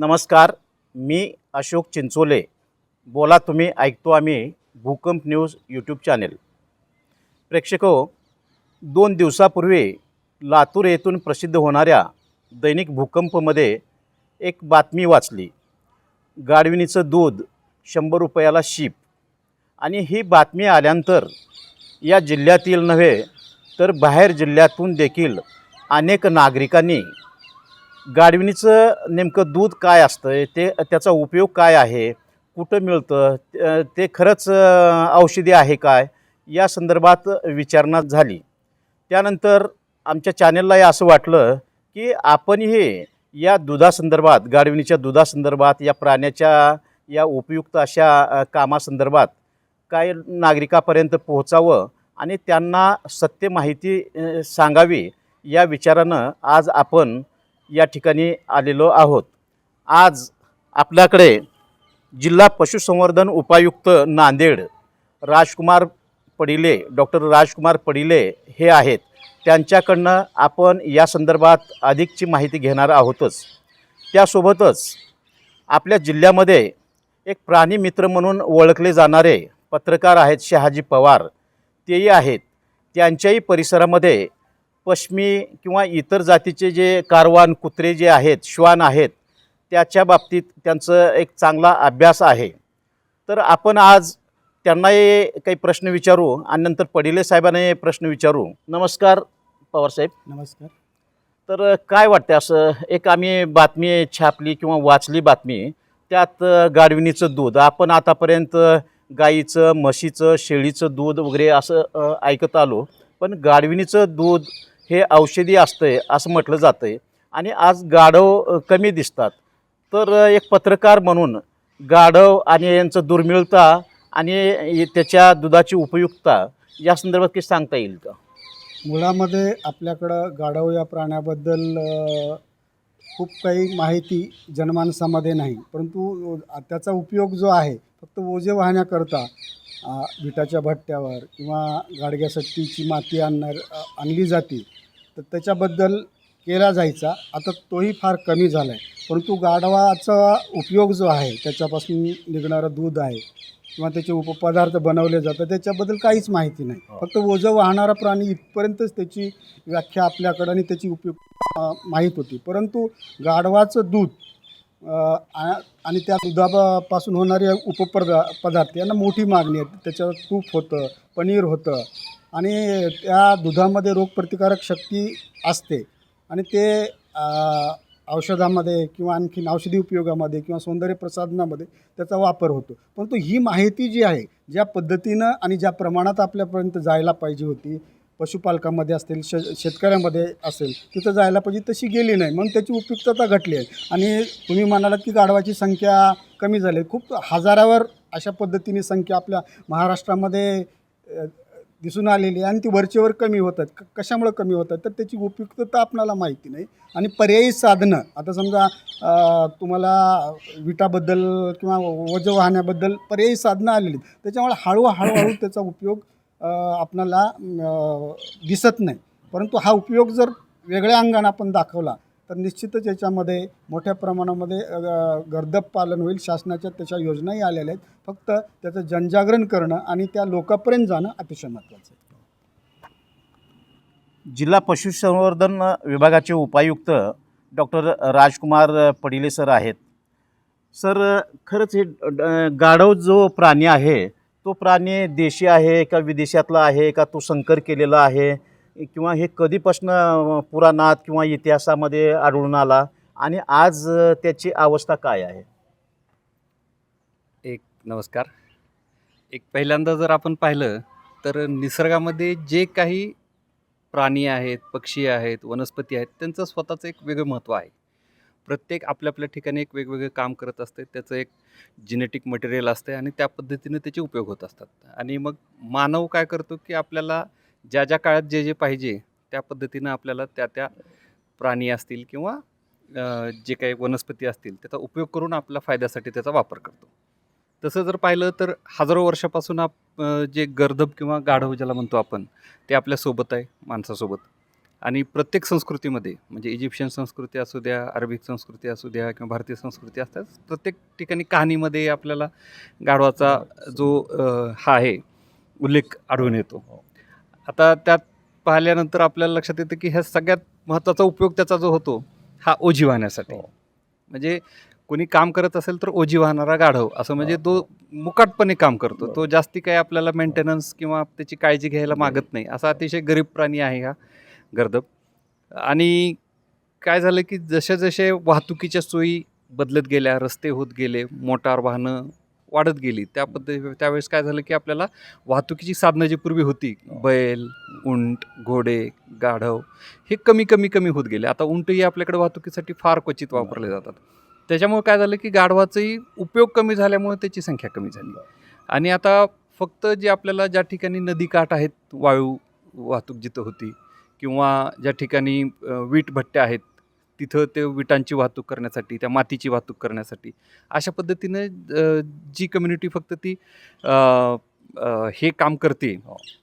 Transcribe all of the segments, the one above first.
नमस्कार मी अशोक चिंचोले. बोला तुम्ही ऐकतो आम्ही भूकंप न्यूज यूट्यूब चॅनेल प्रेक्षको दोन दिवसापूर्वी लातूर येथून प्रसिद्ध होणाऱ्या दैनिक भूकंपमध्ये एक बातमी वाचली. गाडविणीचं दूध शंभर रुपयाला शीप. आणि ही बातमी आल्यानंतर या जिल्ह्यातील नव्हे तर बाहेर जिल्ह्यातून देखील अनेक नागरिकांनी गाडविणीचं नेमकं दूध काय असतं ते त्याचा उपयोग काय आहे? कुठं मिळतं? ते खरंच औषधी आहे काय? या संदर्भात विचारणा झाली. त्यानंतर आमच्या चॅनेललाही असं वाटलं की आपणही या दुधासंदर्भात गाडविणीच्या दुधासंदर्भात या प्राण्याच्या या उपयुक्त अशा कामासंदर्भात काय नागरिकापर्यंत पोहोचावं आणि त्यांना सत्य माहिती सांगावी या विचारानं आज आपण या ठिकाणी आलेलो आहोत. आज आपल्याकडे जिल्हा पशुसंवर्धन उपायुक्त नांदेड राजकुमार पडिले डॉक्टर राजकुमार पडिले हे आहेत. त्यांच्याकडनं आपण या संदर्भात अधिकची माहिती घेणार आहोतच. त्यासोबतच आपल्या जिल्ह्यामध्ये एक प्राणी मित्र म्हणून ओळखले जाणारे पत्रकार आहेत शहाजी पवार. तेही आहेत. त्यांच्याही परिसरामध्ये पश्मी किंवा इतर जातीचे जे कारवान कुत्रे जे आहेत श्वान आहेत त्याच्या बाबतीत त्यांचं एक चांगला अभ्यास आहे. तर आपण आज त्यांनाही काही प्रश्न विचारू आणि नंतर पडिले साहेबांनाही प्रश्न विचारू. नमस्कार पवारसाहेब नमस्कार. तर काय वाटतं असं एक आम्ही बातमी छापली किंवा वाचली बातमी त्यात अ, गाढविणीचं दूध आपण आतापर्यंत गाईचं म्हशीचं शेळीचं दूध वगैरे असं ऐकत आलो पण गाढविणीचं दूध हे औषधी असतंय असं म्हटलं जातं आहे आणि आज गाढव कमी दिसतात. तर एक पत्रकार म्हणून गाढव आणि यांचं दुर्मिळता आणि त्याच्या दुधाची उपयुक्तता या संदर्भात काही सांगता येईल का? मुळामध्ये आपल्याकडं गाढव या प्राण्याबद्दल खूप काही माहिती जनमानसामध्ये नाही. परंतु त्याचा उपयोग जो आहे फक्त ओझे वाहण्याकरता विटाच्या भट्ट्यावर किंवा गाडग्यासाठीची माती आणणार आणली जाते. तर त्याच्याबद्दल केला जायचा. आता तोही फार कमी झाला आहे परंतु गाढवाचा उपयोग जो आहे त्याच्यापासून निघणारं दूध आहे किंवा त्याचे उपपदार्थ बनवले जातात त्याच्याबद्दल काहीच माहिती नाही. हो. फक्त ओझं वाहणारा प्राणी इथपर्यंतच त्याची व्याख्या आपल्याकडं आणि त्याची उपयोग माहीत होती. परंतु गाढवाचं दूध आणि त्या दुधापासून होणारे उपपदा पदार्थ यांना मोठी मागणी आहे. त्याच्यावर तूप होतं पनीर होतं आणि त्या दुधामध्ये रोगप्रतिकारक शक्ती असते. आणि ते औषधामध्ये किंवा आणखीन औषधी उपयोगामध्ये किंवा सौंदर्य प्रसाधनामध्ये त्याचा वापर होतो. परंतु ही माहिती जी आहे ज्या पद्धतीनं आणि ज्या प्रमाणात आपल्यापर्यंत जायला पाहिजे होती पशुपालकामध्ये असतील श शेतकऱ्यामध्ये असेल तिथं जायला पाहिजे तशी गेली नाही. म्हणून त्याची उपयुक्तता घटली आहे. आणि तुम्ही म्हणालात की गाढवाची संख्या कमी झाली आहे. खूप हजारावर अशा पद्धतीने संख्या आपल्या महाराष्ट्रामध्ये दिसून आलेली आहे आणि ती वरचेवर कमी होतात. क कशामुळं कमी होतात? तर त्याची उपयुक्तता आपणाला माहिती नाही. आणि पर्यायी साधनं आता समजा तुम्हाला विटाबद्दल किंवा वजन वाहण्याबद्दल पर्यायी साधनं आलेली आहेत. त्याच्यामुळे हळू हळूहळू त्याचा उपयोग आपणाला दिसत नाही. परंतु हा उपयोग जर वेगळ्या अंगाने आपण दाखवला तर निश्चितच याच्यामध्ये मोठ्या प्रमाणामध्ये गर्दब गर्दप पालन होईल. शासनाच्या त्याच्या योजनाही आलेल्या आहेत. फक्त त्याचं जनजागरण करणं आणि त्या लोकांपर्यंत जाणं अतिशय महत्त्वाचं आहे. जिल्हा पशुसंवर्धन विभागाचे उपायुक्त डॉक्टर राजकुमार पडिले सर आहेत. सर खरंच हे गाढव जो प्राणी आहे तो प्राणी देशी आहे का विदेशातला आहे का तो संकर केलेला आहे? किंवा हे कधीपासनं पुराणात किंवा इतिहासामध्ये आढळून आला आणि आज त्याची अवस्था काय आहे? एक नमस्कार. एक पहिल्यांदा जर आपण पाहिलं तर निसर्गामध्ये जे काही प्राणी आहेत पक्षी आहेत वनस्पती आहेत त्यांचं स्वतःचं एक वेगळं महत्त्व आहे. प्रत्येक आपल्या आपल्या ठिकाणी एक वेगवेगळं काम करत असते त्याचं एक जिनेटिक मटेरियल असते आणि त्या पद्धतीने त्याचे उपयोग होत असतात. आणि मग मानव काय करतो की आपल्याला ज्या ज्या काळात जे जे पाहिजे त्या पद्धतीनं आपल्याला त्या त्या प्राणी असतील किंवा जे काही वनस्पती असतील त्याचा उपयोग करून आपल्या फायद्यासाठी त्याचा वापर करतो. तसं जर पाहिलं तर हजारो वर्षापासून आप जे गर्दभ किंवा गाढव ज्याला म्हणतो आपण ते आपल्यासोबत आहे माणसासोबत. आणि प्रत्येक संस्कृतीमध्ये म्हणजे इजिप्शियन संस्कृती असू द्या अरबिक संस्कृती असू द्या किंवा भारतीय संस्कृती असतात प्रत्येक ठिकाणी कहाणीमध्ये आपल्याला गाढवाचा जो हा आहे उल्लेख आढळून येतो. आता त्यात पाहिल्यानंतर आपल्याला लक्षात येतं की ह्या सगळ्यात महत्त्वाचा उपयोग त्याचा जो होतो हा ओझी वाहण्यासाठी. म्हणजे कोणी काम करत असेल तर ओझी वाहणारा गाढव असं म्हणजे तो मुकाटपणे काम करतो. तो जास्ती काही आपल्याला मेंटेनन्स किंवा त्याची काळजी घ्यायला मागत नाही. असा अतिशय गरीब प्राणी आहे हा गर्दब. आणि काय झालं की जसे जसे वाहतुकीच्या सोयी बदलत गेल्या रस्ते होत गेले मोटार वाहनं वाढत गेली. त्या पद्धती त्यावेळेस काय झालं की आपल्याला वाहतुकीची साधनं जी पूर्वी होती बैल उंट घोडे गाढव हे कमी कमी कमी होत गेले. आता उंटही आपल्याकडे वाहतुकीसाठी फार क्वचित वापरले जातात. त्याच्यामुळे काय झालं की गाढवाचाही उपयोग कमी झाल्यामुळे त्याची संख्या कमी झाली. आणि आता फक्त जे आपल्याला ज्या ठिकाणी नदीकाठ आहेत वाळू वाहतूक जिथं होती किंवा ज्या ठिकाणी अ, वीट भट्ट्या आहेत तिथं ते विटांची वाहतूक करण्यासाठी त्या मातीची वाहतूक करण्यासाठी अशा पद्धतीनं जी कम्युनिटी फक्त ती हे काम करते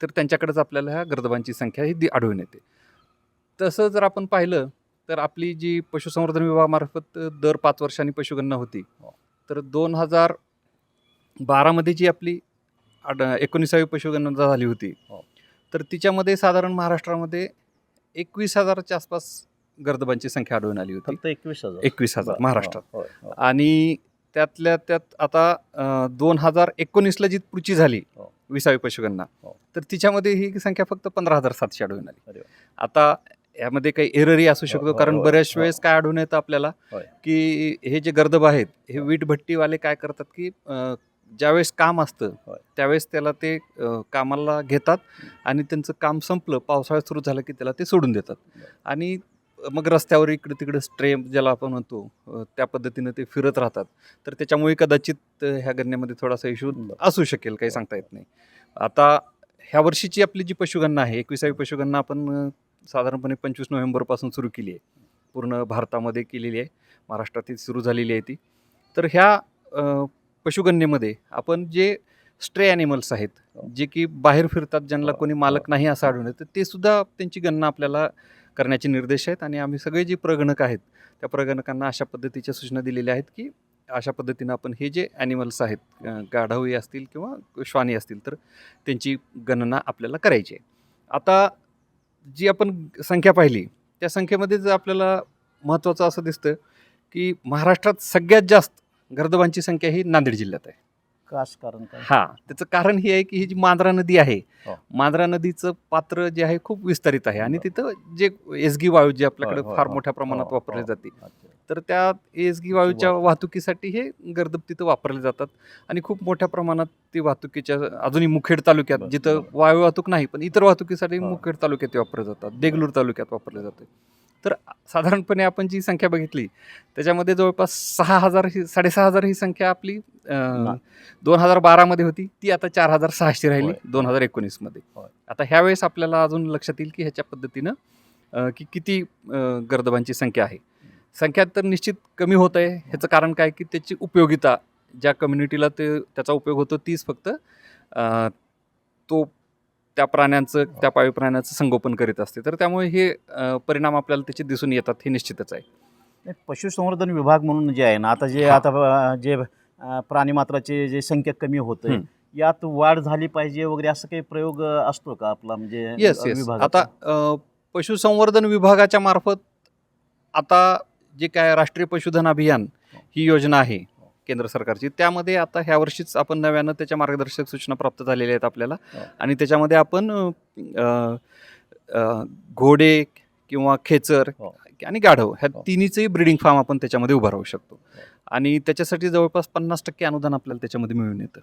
तर त्यांच्याकडेच आपल्याला ह्या गर्दबांची संख्या ही आढळून येते. तसं जर आपण पाहिलं तर आपली जी पशुसंवर्धन विभागामार्फत दर पाच वर्षांनी पशुगणना होती तर दोन हजार बारामध्ये जी आपली आड एकोणीसावी पशुगणना झाली होती तर तिच्यामध्ये साधारण महाराष्ट्रामध्ये एकवीस हजाराच्या आसपास गर्दबांची संख्या आढळून आली होती फक्त एकवीस हजार एकवीस हजार महाराष्ट्रात हो, हो, हो. आणि त्यातल्या त्यात आता दोन हजार एकोणीसला जी पुढची झाली हो. विसावी पशुगणना हो. तर तिच्यामध्ये ही संख्या फक्त पंधरा हजार सातशे आढळून आली अरे वा. आता यामध्ये काही एररही असू शकतो कारण बऱ्याच. वेळेस काय आढळून येतं आपल्याला होय. की हे जे गर्दब आहेत हे वीटभट्टीवाले काय करतात की अं, ज्यावेळेस काम असतं होय. त्यावेळेस त्याला ते अं, कामाला घेतात आणि त्यांचं काम संपलं पावसाळ्यात सुरू झालं की त्याला ते सोडून देतात आणि मग रस्त्यावर इकडे तिकडे स्ट्रे ज्याला आपण म्हणतो त्या पद्धतीनं ते फिरत राहतात. तर त्याच्यामुळे कदाचित ह्या गणनेमध्ये थोडासा इश्यू असू शकेल काही सांगता येत नाही. आता ह्या वर्षीची आपली जी पशुगणना आहे एकविसावी पशुगणना आपण साधारणपणे पंचवीस नोव्हेंबरपासून सुरू केली आहे. पूर्ण भारतामध्ये केलेली आहे. महाराष्ट्रात सुरू झालेली आहे ती. तर ह्या पशुगणनेमध्ये आपण जे स्ट्रे ॲनिमल्स आहेत जे की बाहेर फिरतात ज्यांना कोणी मालक नाही असं आढळून येतं ते सुद्धा त्यांची गणना आपल्याला करण्याचे निर्देश आहेत आणि आम्ही सगळे जे प्रगणक आहेत त्या प्रगणकांना अशा पद्धतीच्या सूचना दिलेल्या आहेत की अशा पद्धतीनं आपण हे जे ॲनिमल्स आहेत अं, असतील किंवा श्वानी असतील तर त्यांची गणना आपल्याला करायची आहे. आता जी आपण संख्या पाहिली त्या संख्येमध्ये जर आपल्याला महत्त्वाचं असं दिसतं की महाराष्ट्रात सगळ्यात जास्त गर्दबांची संख्या ही नांदेड जिल्ह्यात आहे. कास कारण काय हा त्याचं कारण हे आहे की ही जी मांजरा नदी आहे हो. मांजरा नदीचं पात्र जे आहे खूप विस्तारित आहे आणि तिथं जे एसगी वाळू जी आपल्याकडे होय, होय, फार होय. मोठ्या प्रमाणात हो, वापरली हो. जाते अच्छा. तर त्या एसगी वाळूच्या वाह. वाहतुकीसाठी हे गर्दब तिथं वापरले जातात आणि खूप मोठ्या प्रमाणात ती वाहतुकीच्या अजूनही मुखेड तालुक्यात बरं, जिथं बरं. वायू वाहतूक नाही पण इतर वाहतुकीसाठी हा. मुखेड तालुक्यात ते वापरले जातात देगलूर तालुक्यात वापरले जाते तर साधारणपणे आपण जी संख्या बघितली त्याच्यामध्ये जवळपास सहा हजार ही साडेसहा हजार ही संख्या आपली. दोन हजार बारामध्ये होती ती आता चार हजार सहाशे राहिली. दोन हजार एकोणीसमध्ये होय. आता ह्यावेळेस आपल्याला अजून लक्षात येईल की ह्याच्या पद्धतीनं की किती गर्दबांची संख्या आहे संख्या तर निश्चित कमी होत आहे ह्याचं कारण काय की त्याची उपयोगिता ज्या कम्युनिटीला ते त्याचा उपयोग होतो तीच फक्त तो त्या प्राण्यांचं त्या पाळीव प्राण्याचं संगोपन करीत असते तर त्यामुळे हे परिणाम आपल्याला त्याचे दिसून येतात हे निश्चितच आहे पशुसंवर्धन विभाग म्हणून जे आहे ना आता जे. आता जे प्राणीमात्राची जे संख्या कमी होत. यात वाढ झाली पाहिजे वगैरे असं काही प्रयोग असतो का आपला म्हणजे येस येस? आता पशुसंवर्धन विभागाच्या मार्फत आता जे काय राष्ट्रीय पशुधन अभियान ही योजना आहे केंद्र सरकारची त्यामध्ये आता ह्या वर्षीच आपण नव्यानं त्याच्या मार्गदर्शक सूचना प्राप्त झालेल्या आहेत आपल्याला हो. आणि त्याच्यामध्ये आपण घोडे किंवा खेचर हो. आणि गाढव ह्या हो. तिन्हीचंही ब्रिडिंग फार्म आपण त्याच्यामध्ये उभा राहू शकतो आणि त्याच्यासाठी जवळपास पन्नास टक्के अनुदान आपल्याला त्याच्यामध्ये मिळून येतं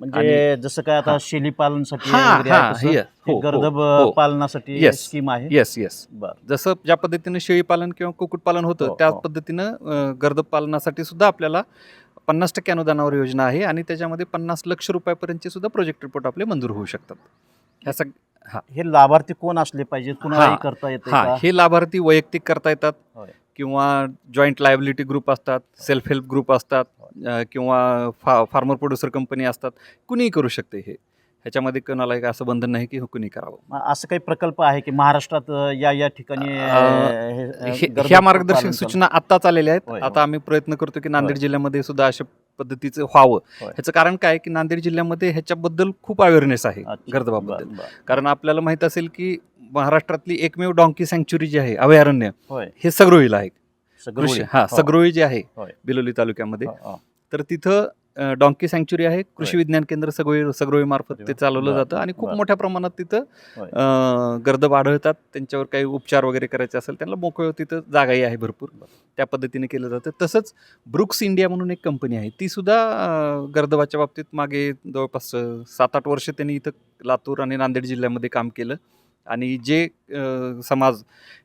म्हणजे जसं काय आता. शेळी पालनासाठी. स्कीम आहे येस येस बरं जसं ज्या पद्धतीनं शेळीपालन किंवा कुक्कुटपालन होतं त्याच. पद्धतीनं गर्द पालनासाठी सुद्धा आपल्याला पन्नास टक्के अनुदानावर योजना आहे आणि त्याच्यामध्ये पन्नास लक्ष रुपयापर्यंतचे सुद्धा प्रोजेक्ट रिपोर्ट आपले मंजूर होऊ शकतात. ह्या सग हे. लाभार्थी कोण असले पाहिजे? कुणालाही. करता येते हा. का? हे लाभार्थी वैयक्तिक करता येतात होय. किंवा जॉईंट लायबिलिटी ग्रुप असतात सेल्फ हेल्प ग्रुप असतात अं, किंवा फा फार्मर प्रोड्युसर कंपनी असतात. कुणीही करू शकते हे. ह्याच्यामध्ये कोणाला एक असं बंधन नाही की हुकुनी करावं असं काही प्रकल्प आहे की महाराष्ट्रात या या ठिकाणी ह्या मार्गदर्शक सूचना आत्ताच आलेल्या आहेत आता. आम्ही प्रयत्न करतो की नांदेड होय. जिल्ह्यामध्ये सुद्धा अशा पद्धतीचं व्हावं होय. ह्याचं कारण काय की नांदेड जिल्ह्यामध्ये ह्याच्याबद्दल खूप अवेअरनेस आहे गर्दबाबद्दल. कारण आपल्याला माहीत असेल की महाराष्ट्रातली एकमेव डॉंकी सँक्च्युरी जी आहे अभयारण्य हे सगरोळीला आहे. हा हो, सगरोळी जे आहे. बिलोली तालुक्यामध्ये हो, हो. तर तिथं डॉंकी सँक्च्युरी आहे. कृषी. विज्ञान केंद्र सगळी सगरोळी मार्फत ते. चालवलं जातं आणि खूप. मोठ्या प्रमाणात तिथं गर्दब आढळतात त्यांच्यावर काही उपचार वगैरे करायचे असेल त्यांना मोकळं तिथं जागाही आहे भरपूर. त्या पद्धतीने केलं जातं. तसंच ब्रुक्स इंडिया म्हणून एक कंपनी आहे. ती सुद्धा गर्दबाच्या बाबतीत मागे जवळपास सात आठ वर्ष त्यांनी इथं लातूर आणि नांदेड जिल्ह्यामध्ये काम केलं. आणि जे समाज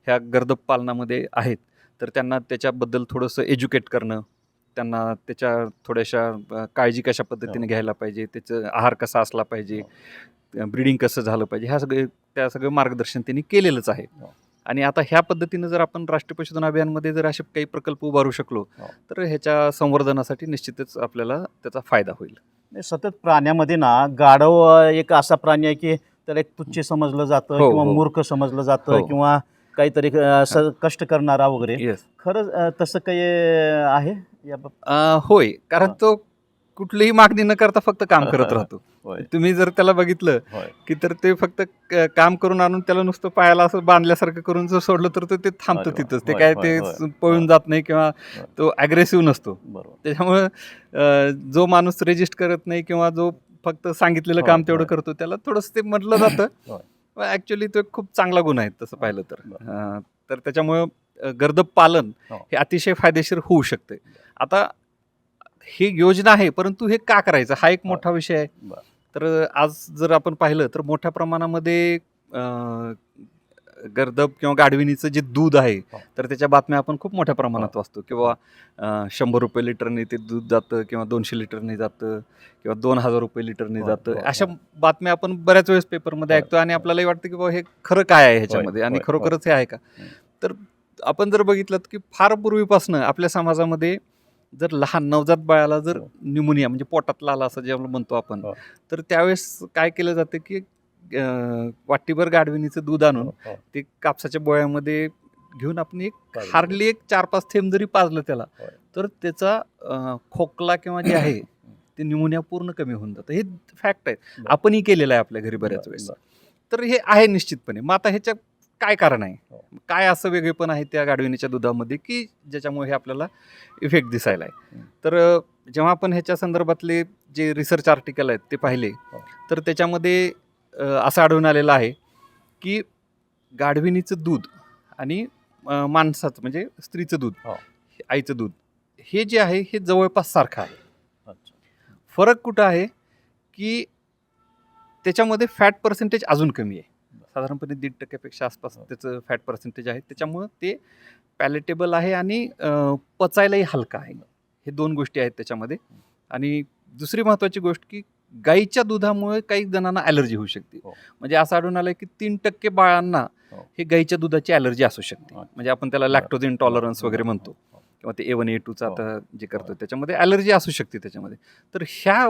ह्या गर्दब पालनामध्ये आहेत तर त्यांना त्याच्याबद्दल थोडंसं एज्युकेट करणं त्यांना त्याच्या थोड्याशा काळजी कशा पद्धतीने हो. घ्यायला पाहिजे त्याचं आहार कसा असला पाहिजे ब्रिडिंग कसं झालं पाहिजे ह्या सगळे त्या सगळं मार्गदर्शन त्यांनी केलेलंच आहे हो. आणि आता ह्या पद्धतीनं जर आपण राष्ट्रीय पशुधन अभियानमध्ये जर असे काही प्रकल्प उभारू शकलो हो. तर ह्याच्या संवर्धनासाठी निश्चितच आपल्याला त्याचा फायदा होईल सतत प्राण्यामध्ये ना गाढव एक असा प्राणी आहे की त्याला एक तुच्छ समजलं जातं हो, किंवा हो. मूर्ख समजलं जातं हो. किंवा काहीतरी कष्ट करणारा वगैरे खरंच तसं काही आहे होय कारण हा. तो कुठलीही मागणी न करता फक्त काम करत राहतो होय तुम्ही जर त्याला बघितलं होय की तर ते फक्त क- काम करून आणून त्याला नुसतं पायाला असं बांधल्यासारखं करून जर सोडलं तर तो ते थांबतं अरे वा. तिथंच ते होय, काय होय, ते होय. पळून जात नाही किंवा तो अग्रेसिव्ह नसतो बरोबर त्याच्यामुळं अं, जो माणूस रजिस्ट करत नाही किंवा जो फक्त सांगितलेलं होय, काम तेवढं होय. करतो त्याला थोडंसं ते म्हटलं जातं. ऍक्च्युली तो एक खूप चांगला गुण आहे तसं पाहिलं तर बरं. अं, तर त्याच्यामुळं अं, गर्दब पालन हो. हे अतिशय फायदेशीर होऊ शकते आता ही योजना आहे परंतु हे का करायचं हा एक हो. मोठा विषय आहे. तर आज जर आपण पाहिलं तर मोठ्या प्रमाणामध्ये गर्दब किंवा गाढविणीचं जे दूध आहे हो. तर त्याच्या बातम्या आपण खूप मोठ्या प्रमाणात वाचतो किंवा शंभर रुपये लिटरने ते दूध जातं किंवा दोनशे लिटरने जातं किंवा दोन हजार रुपये लिटरने जातं अशा. बातम्या आपण बऱ्याच वेळेस पेपरमध्ये ऐकतो आणि. आपल्यालाही वाटतं की बाबा हे खरं काय आहे ह्याच्यामध्ये आणि खरोखरच हे आहे का. तर आपण जर बघितलं की फार पूर्वीपासनं आपल्या समाजामध्ये जर लहान नवजात बाळाला जर हो. न्युमोनिया म्हणजे पोटात लाला असं जे म्हणतो आपण हो. तर त्यावेळेस काय केलं जातं की वाटीभर गाढविणीचं दूध आणून हो. ते कापसाच्या बोळ्यामध्ये घेऊन आपण एक. हार्डली एक चार पाच थेंब जरी पाजलं त्याला. तर त्याचा खोकला किंवा जे आहे ते न्युमोनिया पूर्ण कमी होऊन जातं हे फॅक्ट आहे. आपणही केलेलं आहे आपल्या घरी बऱ्याच वेळेस. तर हे आहे निश्चितपणे मग आता ह्याच्या काय कारण आहे हो. काय असं वेगळेपण आहे त्या गाढविणीच्या दुधामध्ये की ज्याच्यामुळे हे आपल्याला इफेक्ट दिसायला आहे. तर जेव्हा आपण ह्याच्या संदर्भातले जे रिसर्च आर्टिकल आहेत ते पाहिले हो. तर त्याच्यामध्ये असं आढळून आलेलं आहे की गाढविणीचं दूध आणि माणसाचं म्हणजे स्त्रीचं दूध हो. आईचं दूध हे जे आहे हे जवळपास सारखं आहे. फरक कुठं आहे की त्याच्यामध्ये फॅट पर्सेंटेज अजून कमी आहे साधारणपणे दीड टक्क्यापेक्षा आसपास हो. त्याचं फॅट पर्सेंटेज आहे त्याच्यामुळं ते पॅलेटेबल आहे आणि पचायलाही हलका आहे हे दोन गोष्टी आहेत त्याच्यामध्ये आणि दुसरी महत्त्वाची गोष्ट की गाईच्या दुधामुळे काही जणांना ॲलर्जी होऊ शकते हो. म्हणजे असं आढळून आलं की तीन टक्के बाळांना हो. हे गाईच्या दुधाची ॲलर्जी असू शकते. म्हणजे आपण त्याला लॅक्टोज इंटॉलरन्स वगैरे म्हणतो किंवा ते ए वन ए टूचा. आता जे करतो. त्याच्यामध्ये ॲलर्जी असू शकते त्याच्यामध्ये तर ह्या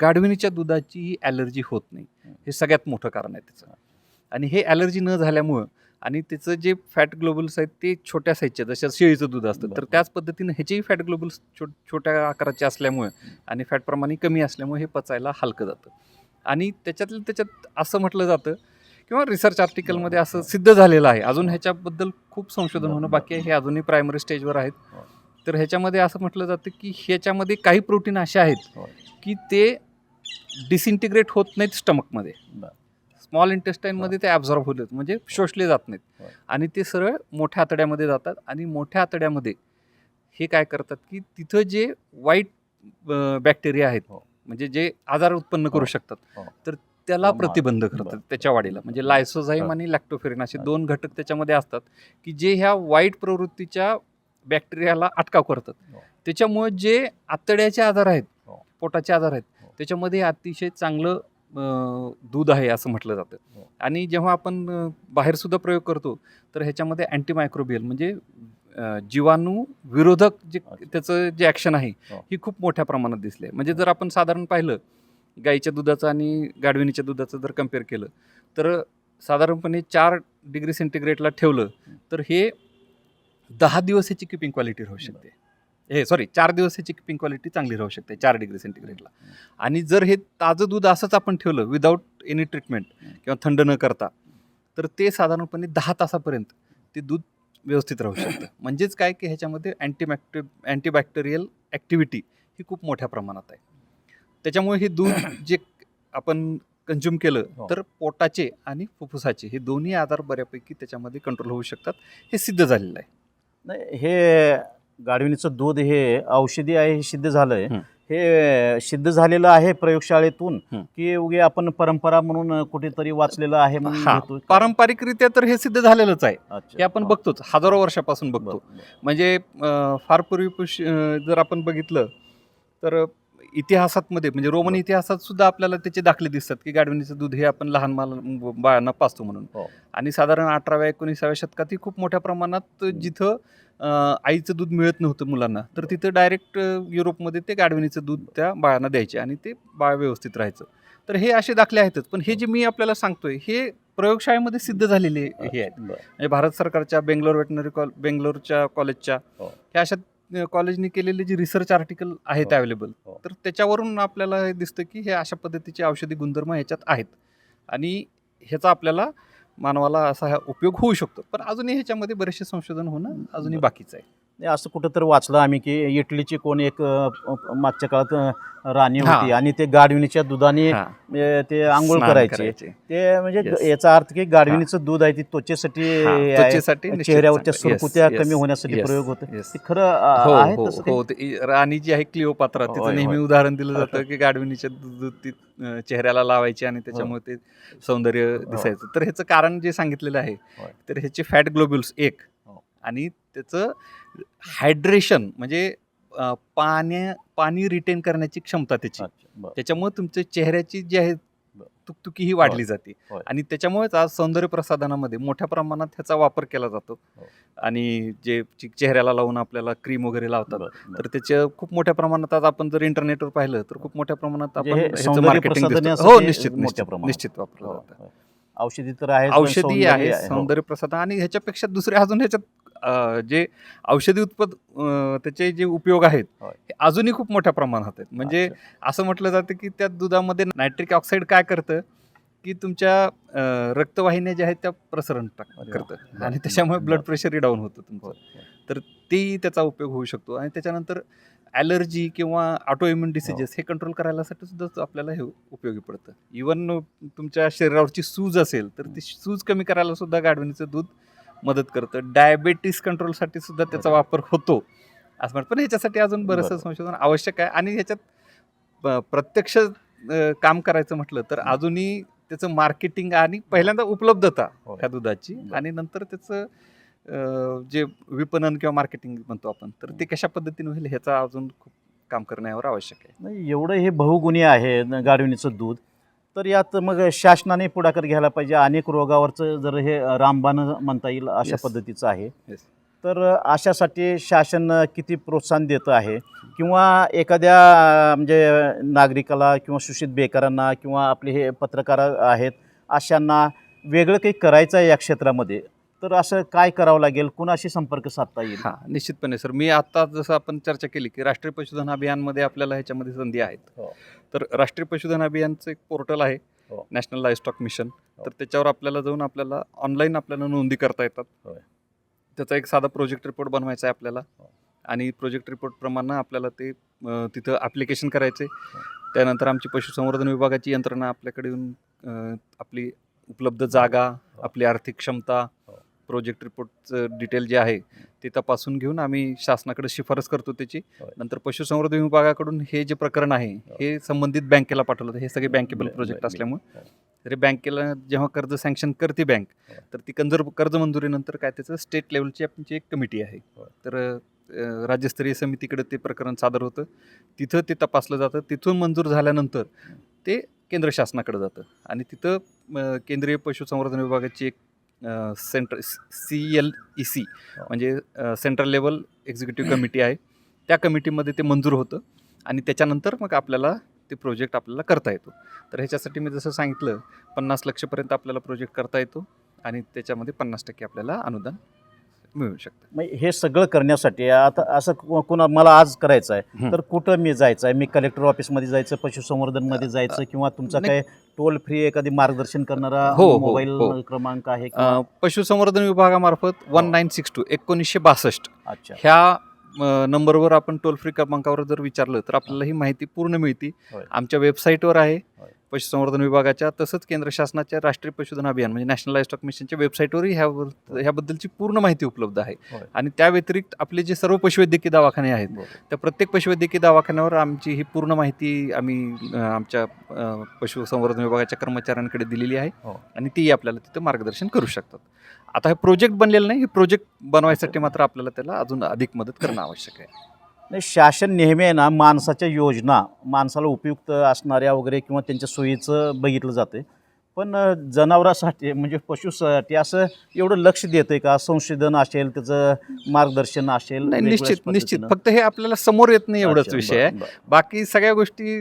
गाढविणीच्या दुधाची ॲलर्जी होत नाही. हे सगळ्यात मोठं कारण आहे त्याचं आणि हे ॲलर्जी न झाल्यामुळं आणि त्याचं जे फॅट ग्लोबल्स आहेत ते छोट्या साईजचे जसं शेळीचं दूध असतं तर. त्याच पद्धतीनं ह्याचेही फॅट ग्लोबल्स छो छोट्या आकाराचे असल्यामुळे आणि फॅट प्रमाणे कमी असल्यामुळे हे पचायला हलकं जातं आणि त्याच्यातलं त्याच्यात असं म्हटलं जातं किंवा रिसर्च आर्टिकलमध्ये असं सिद्ध झालेलं आहे अजून ह्याच्याबद्दल खूप संशोधन होणं बाकी आहे हे अजूनही प्रायमरी स्टेजवर आहेत. तर ह्याच्यामध्ये असं म्हटलं जातं की ह्याच्यामध्ये काही प्रोटीन असे आहेत. की ते डिसइंटिग्रेट होत नाहीत स्टमकमध्ये. स्मॉल इंटेस्टाईनमध्ये ते ॲब्झॉर्ब होत म्हणजे शोषले जात नाहीत. आणि ते सरळ मोठ्या आतड्यामध्ये जातात आणि मोठ्या आतड्यामध्ये हे काय करतात की तिथं जे वाईट बॅक्टेरिया आहेत हो. म्हणजे जे आजार उत्पन्न करू हो. शकतात हो. तर त्याला प्रतिबंध. करतात त्याच्या वाढीला म्हणजे लायसोझाईम. आणि लॅक्टोफेरिन असे. दोन घटक त्याच्यामध्ये असतात की जे ह्या वाईट प्रवृत्तीच्या बॅक्टेरियाला अटकाव करतात. त्याच्यामुळे जे आतड्याचे आजार आहेत. पोटाचे आजार आहेत. त्याच्यामध्ये अतिशय चांगलं दूध आहे असं म्हटलं जातं हो. आणि जेव्हा आपण अं, बाहेर सुद्धा प्रयोग करतो तर ह्याच्यामध्ये अँटीमायक्रोबियल म्हणजे जीवाणू विरोधक जे. त्याचं जे ॲक्शन आहे हो. ही खूप मोठ्या प्रमाणात दिसले म्हणजे जर आपण साधारण पाहिलं गाईच्या दुधाचं आणि गाढविणीच्या दुधाचं जर कंपेअर केलं तर साधारणपणे चार डिग्री सेंटीग्रेडला ठेवलं तर हे दहा दिवस ह्याची किपिंग क्वालिटी राहू शकते हे सॉरी चार दिवस ह्याची किपिंग क्वालिटी चांगली राहू शकते चार डिग्री सेंटीग्रेडला आणि जर हे ताजं दूध असंच आपण ठेवलं विदाऊट एनी ट्रीटमेंट किंवा थंड न करता तर ते साधारणपणे दहा तासापर्यंत ते दूध व्यवस्थित राहू शकतं. म्हणजेच काय की ह्याच्यामध्ये अँटीबॅक्टे अँटीबॅक्टेरियल ॲक्टिव्हिटी ही खूप मोठ्या प्रमाणात आहे. त्याच्यामुळे हे दूध जे आपण कन्झ्युम केलं हो. तर पोटाचे आणि फुफ्फुसाचे हे दोन्ही आजार बऱ्यापैकी त्याच्यामध्ये कंट्रोल होऊ शकतात. हे सिद्ध झालेलं आहे. नाही हे गाढविणीचं दूध हे औषधी आहे हे सिद्ध झालंय हं. हे सिद्ध झालेलं आहे प्रयोगशाळेतून. की उगे आपण परंपरा म्हणून कुठेतरी वाचलेलं आहे म्हणून हा? पारंपरिकरित्या तर हे सिद्ध झालेलंच आहे. हे आपण. बघतोच हजारो वर्षापासून बघतो. म्हणजे फार पूर्वीपाशी अं, जर आपण बघितलं तर इतिहासातमध्ये म्हणजे रोमन. इतिहासात सुद्धा आपल्याला त्याचे दाखले दिसतात की गाढविणीचं दूध हे आपण लहान माल बाळांना पाचतो म्हणून हो. आणि साधारण अठराव्या एकोणीसाव्या शतकात खूप मोठ्या प्रमाणात जिथं आईचं दूध मिळत नव्हतं मुलांना तर तिथं डायरेक्ट युरोपमध्ये ते गाढविणीचं दूध त्या बाळांना द्यायचे आणि ते बाळ व्यवस्थित राहायचं तर हे असे दाखले आहेतच पण हे जे मी आपल्याला सांगतोय हे प्रयोगशाळेमध्ये सिद्ध झालेले हे आहेत. म्हणजे भारत सरकारच्या बेंगलोर वेटनरी कॉल बेंगलोरच्या कॉलेजच्या हो. ह्या अशा कॉलेजने केलेले जे रिसर्च आर्टिकल आहेत. अवेलेबल. तर त्याच्यावरून आपल्याला हे दिसतं की हे अशा पद्धतीचे औषधी गुणधर्म ह्याच्यात आहेत आणि ह्याचा आपल्याला मानवाला असा हा उपयोग होऊ शकतो पण अजूनही ह्याच्यामध्ये बरेचसे संशोधन होणं अजूनही. बाकीचं आहे असं कुठं तर वाचलं आम्ही की इटलीची कोण एक मागच्या काळात राणी. होती आणि ते गाढविणीच्या दुधाने ते आंघोळ करायचे ते म्हणजे. याचा अर्थ की गाढविणीचं दूध आहे ती त्वचेसाठी चेहऱ्यावरच्या सुरकुत्या कमी होण्यासाठी प्रयोग होतो. ते खरं हो हो? हो राणी जी आहे क्लिओपात्रा तिचं होय, नेहमी. उदाहरण दिलं जातं की गाढविणीच्या दूध ती चेहऱ्याला लावायची आणि त्याच्यामुळे ते सौंदर्य दिसायचं तर ह्याचं कारण जे सांगितलेलं आहे. तर ह्याचे फॅट ग्लोब्युल्स एक. आणि त्याचं हायड्रेशन म्हणजे पाण्या पाणी रिटेन करण्याची क्षमता त्याची. त्याच्यामुळे तुमच्या चेहऱ्याची जी आहे. तुकतुकी ही वाढली जाते. आणि त्याच्यामुळेच आज सौंदर्य प्रसाधनामध्ये मोठ्या प्रमाणात ह्याचा वापर केला जातो हो. आणि जे चेहऱ्याला लावून आपल्याला क्रीम वगैरे लावतात. तर त्याचे खूप मोठ्या प्रमाणात आज आपण जर इंटरनेटवर पाहिलं तर खूप मोठ्या प्रमाणात आपण म्हणजे हे दिसतं. प्रसाधनासाठी हो निश्चित निश्चित वापरलं हो, जातं हो. औषधी तर आहे औषधी आहे सौंदर्य प्रसाधन आणि ह्याच्यापेक्षा दुसरे अजून ह्याच्यात जे औषधी उत्पद त्याचे जे उपयोग आहेत. हे अजूनही खूप मोठ्या प्रमाणात आहेत. म्हणजे असं म्हटलं जातं की त्या दुधामध्ये नायट्रिक ऑक्साईड काय करतं की तुमच्या रक्तवाहिन्या ज्या आहेत त्या प्रसरण. करतं. आणि त्याच्यामुळे. ब्लड प्रेशरही डाऊन होतं तुमचं. तेही त्याचा उपयोग होऊ शकतो. आणि त्याच्यानंतर ॲलर्जी किंवा ऑटो इम्युन डिसिजेस हे कंट्रोल करायलासाठी सुद्धा आपल्याला हे उपयोगी पडतं. इवन तुमच्या शरीरावरची सूज असेल तर ती सूज कमी करायला सुद्धा गाढवणीचं दूध मदत करतं डायबेटीस कंट्रोलसाठी सुद्धा त्याचा वापर होतो असं म्हणत पण ह्याच्यासाठी अजून बरंचसं बरं. संशोधन आवश्यक आहे आणि ह्याच्यात प्रत्यक्ष काम करायचं म्हटलं तर हं. अजूनही त्याचं मार्केटिंग आणि पहिल्यांदा उपलब्धता होय. ह्या दुधाची. आणि नंतर त्याचं जे विपणन किंवा मार्केटिंग म्हणतो आपण तर ते कशा पद्धतीने होईल ह्याचा अजून खूप काम करण्यावर आवश्यक आहे नाही एवढं हे बहुगुणी आहे गाढविणीचं दूध तर यात मग शासनाने पुढाकार घ्यायला पाहिजे. अनेक रोगावरचं जर हे रामबाण म्हणता येईल अशा Yes. पद्धतीचं आहे. Yes. तर अशासाठी शासन किती प्रोत्साहन देतं आहे? किंवा एखाद्या अं, म्हणजे नागरिकाला किंवा सुशित बेकारांना किंवा आपले हे पत्रकार आहेत अशांना वेगळं काही करायचं आहे या क्षेत्रामध्ये? तर असं काय करावं लागेल? कुणाशी संपर्क साधता येईल? हां निश्चितपणे सर. मी आता जसं आपण चर्चा केली की राष्ट्रीय पशुधन अभियानमध्ये आपल्याला ह्याच्यामध्ये संधी आहेत. हो. तर राष्ट्रीय पशुधन अभियानचं एक पोर्टल आहे हो. नॅशनल लाईस्टॉक मिशन हो. तर त्याच्यावर आपल्याला जाऊन आपल्याला ऑनलाईन आपल्याला नोंदी करता येतात होय. त्याचा एक साधा प्रोजेक्ट रिपोर्ट बनवायचा आहे आपल्याला हो. आणि प्रोजेक्ट रिपोर्टप्रमाणे आपल्याला ते अं, तिथं ॲप्लिकेशन करायचे त्यानंतर आमची पशुसंवर्धन विभागाची यंत्रणा आपल्याकडे येऊन अं, आपली उपलब्ध जागा आपली आर्थिक क्षमता हो. प्रोजेक्ट रिपोर्टचं डिटेल जे आहे ते तपासून घेऊन आम्ही शासनाकडे शिफारस करतो त्याची. नंतर पशुसंवर्धन विभागाकडून हे जे प्रकरण आहे हे संबंधित बँकेला पाठवलं. हे सगळे बँकेबल प्रोजेक्ट असल्यामुळे. तरी बँकेला जेव्हा कर्ज सँक्शन करते बँक. तर ती कर्ज कर्ज मंजुरीनंतर काय त्याचं स्टेट लेवलची आमची एक कमिटी आहे. तर राज्यस्तरीय समितीकडे ते प्रकरण सादर होतं तिथं ते तपासलं जातं तिथून मंजूर झाल्यानंतर ते केंद्र शासनाकडे जातं आणि तिथं केंद्रीय पशुसंवर्धन विभागाची एक सेंट्र सी एल ई सी. म्हणजे सेंट्रल लेवल एक्झिक्युटिव्ह कमिटी आहे त्या कमिटीमध्ये ते मंजूर होतं आणि त्याच्यानंतर मग आपल्याला ते प्रोजेक्ट आपल्याला करता येतो तर ह्याच्यासाठी मी जसं सांगितलं पन्नास लक्षपर्यंत आपल्याला प्रोजेक्ट करता येतो आणि त्याच्यामध्ये पन्नास टक्के आपल्याला अनुदान मिळू शकतं मग हे सगळं करण्यासाठी आता असं को- कोणा मला आज करायचं आहे. तर कुठं मी जायचं आहे मी कलेक्टर ऑफिसमध्ये जायचं पशुसंवर्धनमध्ये जायचं किंवा तुमचा. काय टोल फ्री एखादी मार्गदर्शन करणारा हो, हो, मोबाईल हो. क्रमांक आहे अं, पशुसंवर्धन विभागामार्फत वन नाईन सिक्स टू एकोणीसशे बासष्ट अच्छा ह्या नंबरवर आपण टोल फ्री क्रमांकावर जर विचारलं तर आपल्याला ही माहिती पूर्ण मिळते होय. आमच्या वेबसाईटवर आहे होय. पशुसंवर्धन विभागाच्या तसंच केंद्र शासनाच्या राष्ट्रीय पशुधन अभियान म्हणजे नॅशनल लाईस्टॉक मिशनच्या वेबसाईटवरही ह्यावर ह्याबद्दलची पूर्ण माहिती उपलब्ध आहे होय. आणि त्या व्यतिरिक्त आपले जे सर्व पशुवैद्यकीय दवाखाने आहेत बरोबर. त्या प्रत्येक पशुवैद्यकीय दवाखान्यावर आमची ही पूर्ण माहिती आम्ही अ, आमच्या अ, पशुसंवर्धन विभागाच्या कर्मचाऱ्यांकडे दिलेली आहे हो. आणि ती आपल्याला तिथं मार्गदर्शन करू शकतात आता हे प्रोजेक्ट बनलेलं नाही हे प्रोजेक्ट बनवायसाठी मात्र आपल्याला त्याला अजून अधिक मदत करणं आवश्यक आहे. नाही शासन नेहमी आहे ना माणसाच्या योजना माणसाला उपयुक्त असणाऱ्या वगैरे किंवा त्यांच्या सोयीचं बघितलं जाते पण जनावरासाठी म्हणजे पशुसाठी असं एवढं लक्ष देतंय का? संशोधन असेल त्याचं मार्गदर्शन असेल नाही निश्चित निश्चित? फक्त हे आपल्याला समोर येत नाही एवढंच विषय आहे. बाकी सगळ्या गोष्टी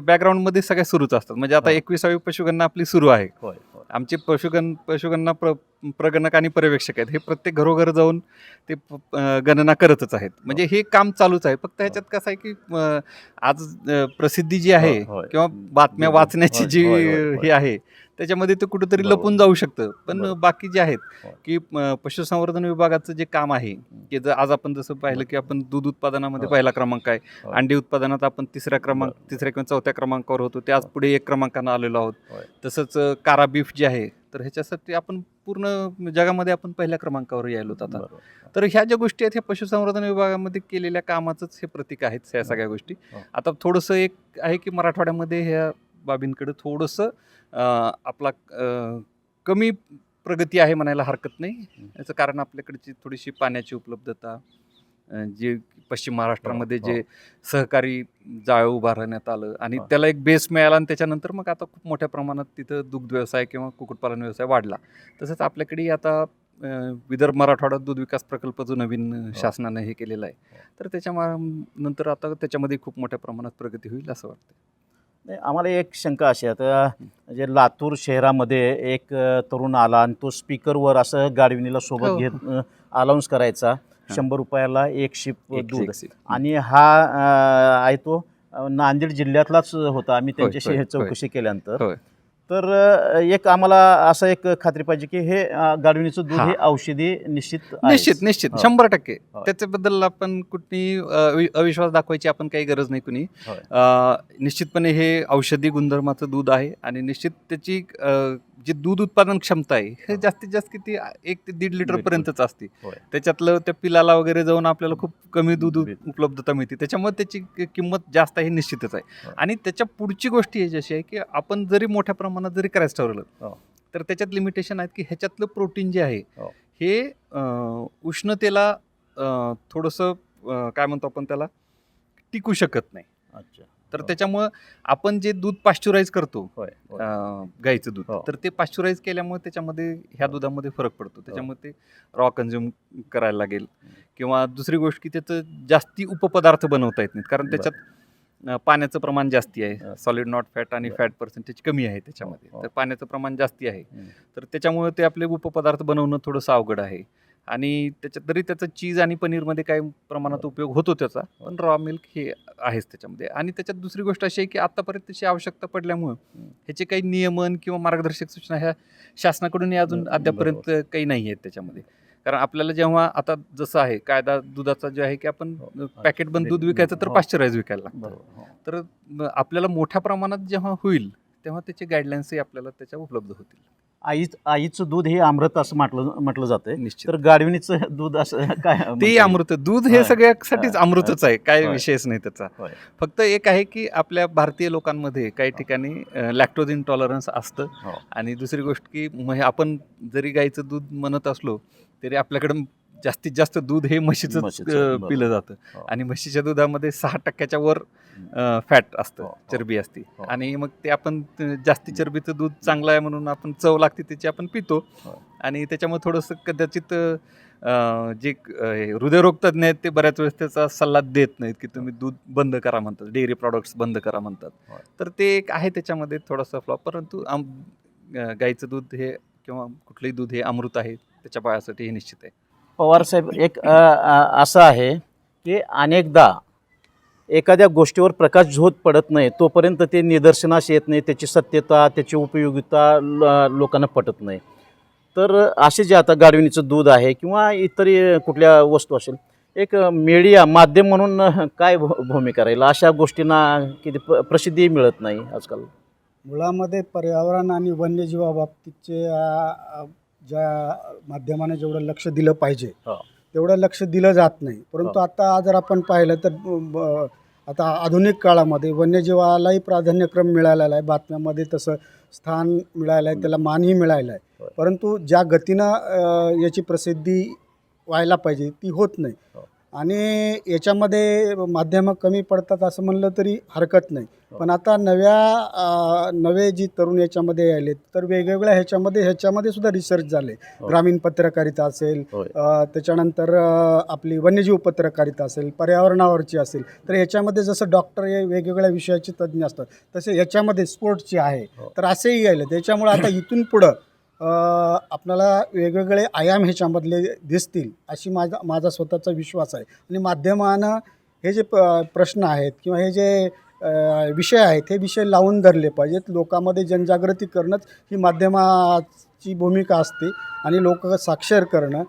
बॅकग्राऊंडमध्ये सगळ्या सुरूच असतात. म्हणजे आता हो. एकविसावी पशुगणना आपली सुरू आहे. होय. आमचे पशुगण पशुगणना प्र प्रगणक आणि पर्यवेक्षक आहेत हे प्रत्येक घरोघर जाऊन ते गणना करतच आहेत म्हणजे हे काम चालूच आहे फक्त ह्याच्यात कसं आहे की आज प्रसिद्धी जी आहे होय. किंवा बातम्या होय, वाचण्याची होय, जी. हे आहे त्याच्यामध्ये ते कुठेतरी. लपून जाऊ शकतं पण. बाकी जे आहेत होय. की पशुसंवर्धन विभागाचं जे काम आहे की जर आज आपण जसं पाहिलं की आपण दूध उत्पादनामध्ये होय. पहिला क्रमांक आहे होय. अंडी उत्पादनात आपण तिसऱ्या क्रमांक. तिसऱ्या किंवा चौथ्या क्रमांकावर होतो ते आज पुढे एक क्रमांकानं आलेलो आहोत. तसंच कारा बीफ जे आहे तर ह्याच्यासाठी आपण पूर्ण जगामध्ये आपण पहिल्या क्रमांकावर यायलो आता. तर ह्या ज्या गोष्टी आहेत ह्या पशुसंवर्धन विभागामध्ये केलेल्या कामाचंच हे प्रतीक आहेत ह्या सगळ्या गोष्टी हो. आता थोडंसं एक आहे की मराठवाड्यामध्ये ह्या बाबींकडे थोडंसं आपला कमी प्रगती आहे म्हणायला हरकत नाही हं. याचं कारण आपल्याकडची थोडीशी पाण्याची उपलब्धता जे पश्चिम महाराष्ट्रामध्ये हो, हो. जे सहकारी जाळं उभारण्यात आलं आणि हो. त्याला एक बेस मिळाला आणि त्याच्यानंतर मग आता खूप मोठ्या प्रमाणात तिथं दुग्ध व्यवसाय किंवा कुक्कुटपालन व्यवसाय वाढला तसंच आपल्याकडे आता विदर्भ मराठवाडा दूध विकास प्रकल्प जो नवीन शासनानं हे केलेला आहे हो. तर त्याच्या नंतर आता त्याच्यामध्ये खूप मोठ्या प्रमाणात प्रगती होईल असं वाटतं आम्हाला एक शंका अशी आता म्हणजे लातूर शहरामध्ये एक तरुण आला आणि तो स्पीकरवर असं गाडविणीला सोबत हो. घेत अलाउन्स करायचा शंभर रुपयाला एक शिप दूध. आणि हा आहे तो नांदेड जिल्ह्यातलाच होता आम्ही त्यांच्याशी हे. चौकशी केल्यानंतर. तर एक आम्हाला असं एक खात्री पाहिजे की हे गाडविणीचं दूध हा. हे औषधी निश्चित. निश्चित निश्चित हो. शंभर टक्के हो. त्याच्याबद्दल आपण कुठली अविश्वास दाखवायची आपण काही गरज नाही कुणी. अ, निश्चितपणे हे औषधी गुणधर्माचं दूध आहे आणि निश्चित त्याची जी दूध उत्पादन क्षमता आहे हे हो. जास्तीत जास्त किती एक ते दीड लिटर पर्यंतच असते. त्याच्यातलं त्या पिलाला वगैरे जाऊन आपल्याला खूप कमी दूध. उपलब्धता मिळते त्याच्यामुळे त्याची किंमत जास्त आहे हे निश्चितच आहे हो. आणि त्याच्या पुढची गोष्ट ही जशी आहे की आपण जरी मोठ्या प्रमाणात जरी करायचं ठरवलं हो. तर त्याच्यात लिमिटेशन आहेत की ह्याच्यातलं प्रोटीन जे आहे हो. हे उष्णतेला थोडंसं काय म्हणतो आपण त्याला टिकू शकत नाही अच्छा तर हो. त्याच्यामुळं आपण जे दूध पाश्चराईज करतो गाईचं दूध. तर ते पाश्चराईज केल्यामुळे त्याच्यामध्ये ह्या दुधामध्ये फरक पडतो त्याच्यामुळे ते रॉ कन्झ्युम करायला लागेल किंवा दुसरी गोष्ट की त्याचं जास्ती उपपदार्थ बनवता येत नाहीत कारण. त्याच्यात पाण्याचं प्रमाण जास्ती आहे हं. सॉलिड नॉट फॅट आणि. फॅट पर्सेंटेज कमी आहे त्याच्यामध्ये हो, हो. तर पाण्याचं प्रमाण जास्ती आहे हं. तर त्याच्यामुळे ते आपले उपपदार्थ बनवणं थोडंसं अवघड आहे आणि त्याच्यात तरी त्याचं चीज आणि पनीरमध्ये काही प्रमाणात उपयोग होतो त्याचा पण रॉ मिल्क हे आहेच त्याच्यामध्ये आणि त्याच्यात दुसरी गोष्ट अशी आहे की आतापर्यंत त्याची आवश्यकता पडल्यामुळं हं. ह्याचे काही नियमन किंवा मार्गदर्शक सूचना ह्या शासनाकडूनही अजून. अद्यापर्यंत काही नाही आहेत त्याच्यामध्ये कारण आपल्याला जेव्हा आता जसं आहे कायदा दुधाचा जे आहे की आपण हो. पॅकेट बंद दूध विकायचं तर हो. पाश्चराईज विकायला लागतं हो. तर आपल्याला मोठ्या प्रमाणात जेव्हा होईल तेव्हा त्याचे गाईडलाईन्सही आपल्याला त्याच्या उपलब्ध होतील आई आईचं दूध हे अमृत असं म्हटलं म्हटलं जातं निश्चित तर गाडविणीचं दूध असं काय ते? अमृत दूध हे. सगळ्यासाठीच. अमृतच आहे काय. विषयच नाही त्याचा. फक्त एक आहे की आपल्या भारतीय लोकांमध्ये काही ठिकाणी लॅक्टोज इंटॉलरन्स असतं हो. आणि दुसरी गोष्ट की आपण जरी गाईचं दूध म्हणत असलो तरी आपल्याकडं जास्तीत जास्त दूध हे म्हशीचं. पिलं जातं हो. आणि म्हशीच्या दुधामध्ये सहा टक्क्याच्या वर फॅट असतं हो, हो. चरबी असते हो. आणि मग ते आपण जास्ती चरबीचं दूध चांगलं आहे म्हणून आपण चव लागते त्याची आपण पितो हो. आणि त्याच्यामुळे थोडंसं कदाचित अं, जे अं, हे हृदयरोग तज्ज्ञ आहेत ते बऱ्याच वेळेस त्याचा सल्ला देत नाहीत की तुम्ही दूध बंद करा म्हणतात डेअरी प्रॉडक्ट्स बंद करा म्हणतात होय. तर ते एक आहे त्याच्यामध्ये थोडासा फ्लॉ परंतु आम अं, गाईचं दूध हे किंवा कुठलंही दूध हे अमृत आहे त्याच्या बाळासाठी हे निश्चित आहे पवारसाहेब एक असं आहे की अनेकदा एखाद्या गोष्टीवर प्रकाश झोत पडत नाही तोपर्यंत ते निदर्शनास येत नाही त्याची सत्यता त्याची उपयोगिता ल- लोकांना पटत नाही. तर असे जे आता गाडविणीचं दूध आहे किंवा इतर कुठल्या वस्तू असेल एक मीडिया माध्यम म्हणून काय भू- भूमिका राहील? अशा गोष्टींना किती प्रसिद्धी मिळत नाही आजकाल. मुळामध्ये पर्यावरण आणि वन्यजीवाबाबतीचे ज्या माध्यमाने जेवढं लक्ष दिलं पाहिजे. तेवढं लक्ष दिलं जात नाही परंतु. आता जर आपण पाहिलं तर आता आधुनिक काळामध्ये वन्यजीवालाही प्राधान्यक्रम मिळालेला आहे बातम्यामध्ये तसं स्थान मिळालं आहे त्याला मानही मिळाला आहे. परंतु ज्या गतीनं याची प्रसिद्धी व्हायला पाहिजे ती होत नाही. आणि याच्यामध्ये माध्यमं कमी पडतात असं म्हणलं तरी हरकत नाही हो. पण आता नव्या नवे जी तरुण याच्यामध्ये आले तर वेगवेगळ्या ह्याच्यामध्ये ह्याच्यामध्ये सुद्धा रिसर्च झाले हो. ग्रामीण पत्रकारिता असेल. अ, त्याच्यानंतर आपली वन्यजीव पत्रकारिता असेल पर्यावरणावरची असेल तर याच्यामध्ये जसं डॉक्टर हे वेगवेगळ्या विषयाचे तज्ज्ञ असतात तसे याच्यामध्ये स्पोर्ट्सचे आहे हो. तर असेही आले त्याच्यामुळे आता इथून पुढं आपल्याला वेगवेगळे आयाम ह्याच्यामधले दिसतील अशी माझा माझा स्वतःचा विश्वास आहे. आणि माध्यमानं हे जे प प्रश्न आहेत किंवा हे जे विषय आहेत हे विषय लावून धरले पाहिजेत. लोकांमध्ये जनजागृती करणंच ही माध्यमाची भूमिका असते आणि लोक साक्षर करणं.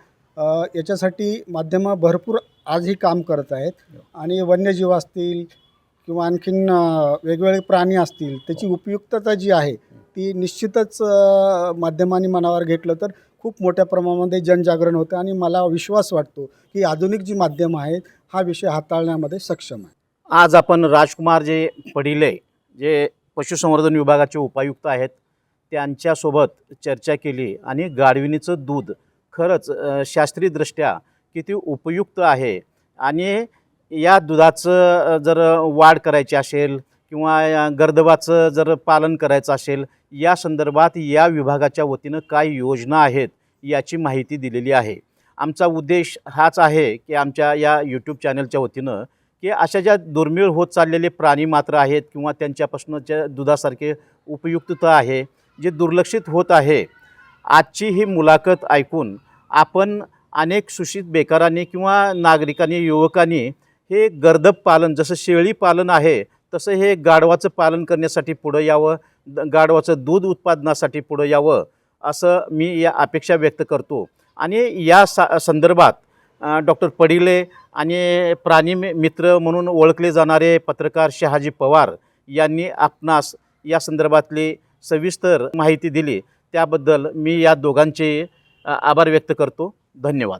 याच्यासाठी माध्यमं भरपूर आजही काम करत आहेत. आणि वन्यजीव असतील किंवा आणखीन वेगवेगळे प्राणी असतील त्याची उपयुक्तता जी आहे ती निश्चितच माध्यमांनी मनावर घेतलं तर खूप मोठ्या प्रमाणामध्ये जनजागरण होतं आणि मला विश्वास वाटतो की आधुनिक जी माध्यमं आहेत हा विषय हाताळण्यामध्ये सक्षम आहे. आज आपण राजकुमार जे पडिले जे पशुसंवर्धन विभागाचे उपायुक्त आहेत त्यांच्यासोबत चर्चा केली आणि गाढविणीचं दूध खरंच शास्त्रीयदृष्ट्या किती उपयुक्त आहे आणि या दुधाचं जर वाढ करायची असेल किंवा गर्दबाचं जर पालन करायचं असेल या संदर्भात या विभागाच्या वतीनं काय योजना आहेत याची माहिती दिलेली आहे. आमचा उद्देश हाच आहे की आमच्या या यूट्यूब चॅनलच्या वतीनं की अशा ज्या दुर्मिळ होत चाललेले प्राणी मात्र आहेत किंवा त्यांच्यापासूनच्या दुधासारखे उपयुक्तता आहे जे दुर्लक्षित होत आहे आजची ही मुलाखत ऐकून आपण अनेक सुशित बेकारांनी किंवा नागरिकांनी युवकांनी हे गर्दब पालन जसं शेळी पालन आहे तसं हे गाढवाचं पालन करण्यासाठी पुढं यावं द- गाढवाचं दूध उत्पादनासाठी पुढं यावं असं मी या अपेक्षा व्यक्त करतो. आणि या सा संदर्भात डॉक्टर पडिले आणि प्राणी मित्र म्हणून ओळखले जाणारे पत्रकार शहाजी पवार यांनी आपणास या संदर्भातली सविस्तर माहिती दिली. त्याबद्दल मी या दोघांचे आभार व्यक्त करतो. धन्यवाद.